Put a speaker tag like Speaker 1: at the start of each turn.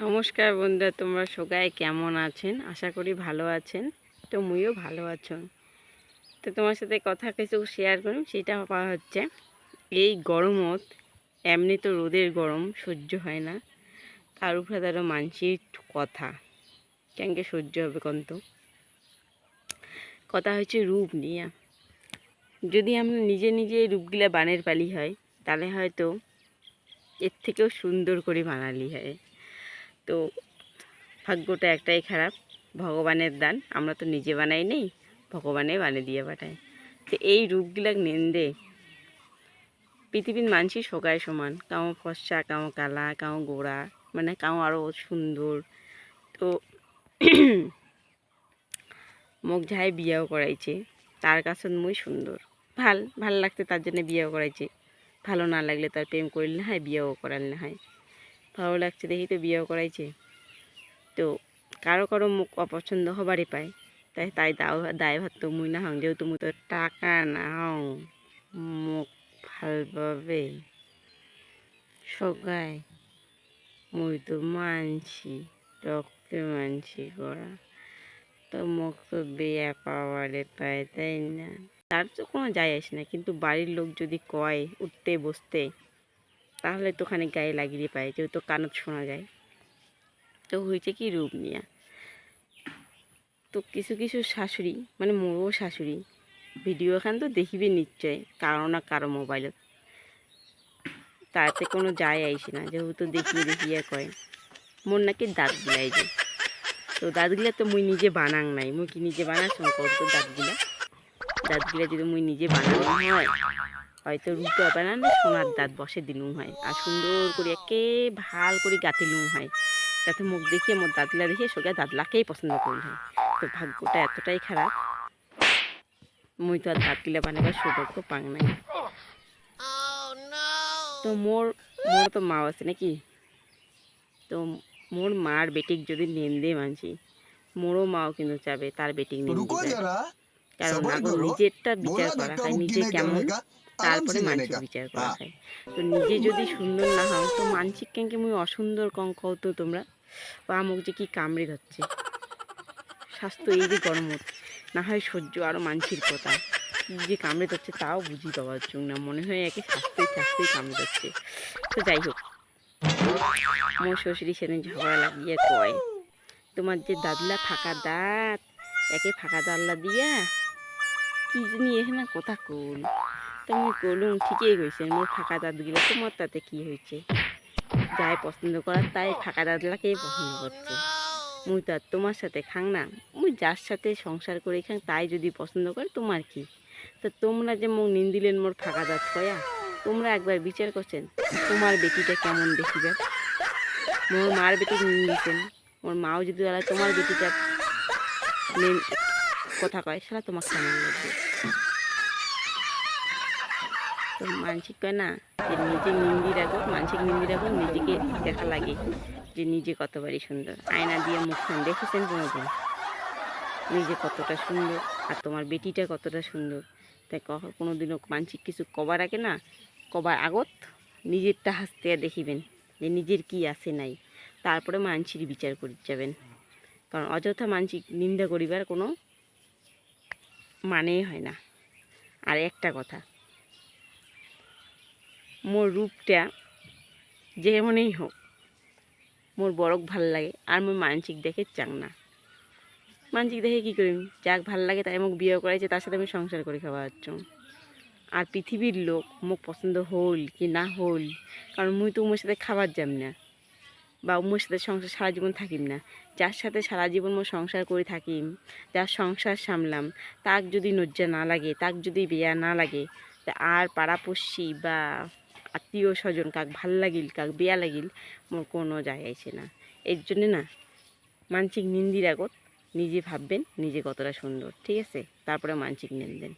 Speaker 1: নমস্কার বন্ধুরা, তোমরা সবাই কেমন আছেন? আশা করি ভালো আছেন। তো মুইও ভালো আছো। তো তোমার সাথে কথা কিছু শেয়ার করুন, সেটা হওয়া হচ্ছে, এই গরমত এমনি তো রোদের গরম, সহ্য হয় না। তার উপরে তারও মানসির কথা। কেনকে সহ্য হবে কন্ত? কথা হচ্ছে রূপ নিয়ে। যদি আমরা নিজে নিজে রূপগুলা বানের পালি হয়, তাহলে হয়তো এর থেকেও সুন্দর করে বানালি হয়। তো ভাগ্যটা একটাই খারাপ, ভগবানের দান, আমরা তো নিজে বানাই নেই, ভগবানে বানিয়ে দিয়ে পাঠায় তো এই রূপগুলা নেন্দে। পৃথিবীর মানুষই সবাই সমান কাউ ফসা কাউ কালা কাউ গোড়া মানে কাউ আরও সুন্দর। তো মোক যাই বিয়াও করাইছে, তার কাছে মই সুন্দর। ভালো ভালো লাগতে তার জন্য বিয়েও করাইছে। ভালো না লাগলে তার প্রেম করলে না হয়, বিয়েও করাল না হয়। ভালো লাগছে দেখি তো বিয়েও করাইছে। তো কারও কারও মুখ অপছন্দ হবারই পায়। তাই তাই দাও দায় ভাত তো মুই না হং, যেহেতু মুই তো টাকা না হং, মুখ ভালভাবে সগাই, মুই তো মানছি, রক্তে মানছি করা তো মুখ তো বিয়া পাওয়ারে পায়, তাই না? তার তো কোনো যায় আসে না, কিন্তু বাড়ির লোক যদি কয়, উঠতে বসতে তাহলে তো ওখানে গায়ে লাগিয়ে পায়, যেহেতু কানত শোনা যায়। তো হয়েছে কি রূপ নিয়া। তো কিছু কিছু শাশুড়ি মানে মোরও শাশুড়ি, ভিডিও এখান তো দেখিবে নিশ্চয়, কারও না কারও মোবাইলত তাতে কোনো যায় আইসে না, যেহেতু দেখিয়ে দেখিয়ে কয়, মোর নাকি দাঁত গিলাই যে তো দাঁতগুলা তো মুই নিজে বানাং নাই, মুই কি নিজে বানাচ্ছি কত দাঁতগুলা দাঁতগুলা যদি মুই নিজে বানানো হয় হয়তো রুতে হবে না সোনার দাঁত বসে দিলুম হয়। আর সুন্দর করে একে ভালো করে গাতে লুম হয়। তাতে মুখ দেখিয়ে মোর দাঁতলা দেখিয়ে সোজা দাঁতলাকেই পছন্দ করি হয় তো ভাগ্যটা এতটাই খারাপ মুই তো আর দাঁতগুলো বানাবার সৌভাগ্য পাং নাই। তো মোর মোর তো মা আছে নাকি? তো মোর মার বেটিক যদি নেন দে মানছি মোরও মাও কিন্তু চাবে তার বেটিক
Speaker 2: নেন
Speaker 1: কারণ নিজেরটা বিচার করা হয় নিজে কেমন তারপরে
Speaker 2: মানে
Speaker 1: মানসিক বিচার করা
Speaker 2: হ্যাঁ।
Speaker 1: হয়। তো নিজে যদি সুন্দর না হও তো মানসিক কেন কেমন অসুন্দর কঙ্ক তো তোমরা? বা আমুক যে কি কামড়ে ধরছে। স্বাস্থ্য এই যে গরম না হয় সহ্য আরও মানসির কথা। যে কামড়ে ধরছে তাও বুঝি পাওয়ার জন্য না মনে হয় একে স্বাস্থ্যই স্বাস্থ্যই কামড়ে ধরছে। তো যাই হোক মোর শ্বশুরি সেদিন ঝগড়া লাগিয়ে কয় তোমার যে দাদলা ফাঁকা দাঁত একে ফাঁকা দাল্লা দিয়া কি জানি এখানে কথা কোন? তো আমি কলুম ঠিকই কইছেন মোর ফাঁকা দাঁতগুলো তোমার তাতে কি হয়েছে? যাই পছন্দ করার তাই ফাঁকা দাঁতলাকেই পছন্দ করছে। মুই তো তোমার সাথে খাং না, মুই যার সাথে সংসার করে খাং, তাই যদি পছন্দ করে, তোমার কি? তো তোমরা যে মোক নিন্দিলেন মোর ফাঁকা দাঁত কয়া, তোমরা একবার বিচার করছেন, তোমার বেটিটা কেমন দেখিবে? মোর মার বেটি নিন্দিছেন মোর মাও যদি তোমার বেটিটা কথা কয়, সেটা তোমার কেমন লাগবে? তো মানসিক কয় না, যে নিজে নিন্দি রাখো, মানসিক নিন্দি রাখো, নিজেকে দেখা লাগে, যে নিজে কতবারই সুন্দর। আয়না দিয়ে মুখখান দেখেছেন কোনোদিন? নিজে কতটা সুন্দর, আর তোমার বেটিটা কতটা সুন্দর। তাই কখ কোনোদিনও মানসিক কিছু কবার আগে না, কবার আগত নিজেরটা হাসতে দেখিবেন, যে নিজের কি আছে নাই। তারপরে মানসির বিচার করে যাবেন। কারণ অযথা মানসিক নিন্দা করিবার কোনো মানেই হয় না। আর একটা কথা মোর রূপটা যেমনই হোক মোর বরক ভালো লাগে আর মোর মানসিক দেখে চাং না মানসিক দেখে কী করিম যাক ভালো লাগে তাই মোক বিয়ে করাইছে তার সাথে আমি সংসার করে খাওয়া হচ্ছ আর পৃথিবীর লোক মোক পছন্দ হল কি না হল কারণ মুই তো উমের সাথে খাবার যাম না। বা উমের সাথে সংসার সারা জীবন থাকিম না। যার সাথে সারা জীবন মোর সংসার করে থাকিম যার সংসার সামলাম, তাক যদি নজ্জা না লাগে তাক যদি বিয়া না লাগে আর পাড়াপড়শি বা আত্মীয় স্বজন, কাক ভালো লাগিল, কাক বেয়া লাগিল, মোর কোনো যায় আইছে না। এর জন্যে না, মানসিক নিন্দির আগত নিজে ভাববেন, নিজে কতটা সুন্দর, ঠিক আছে? তারপরে মানসিক নিন্দেন।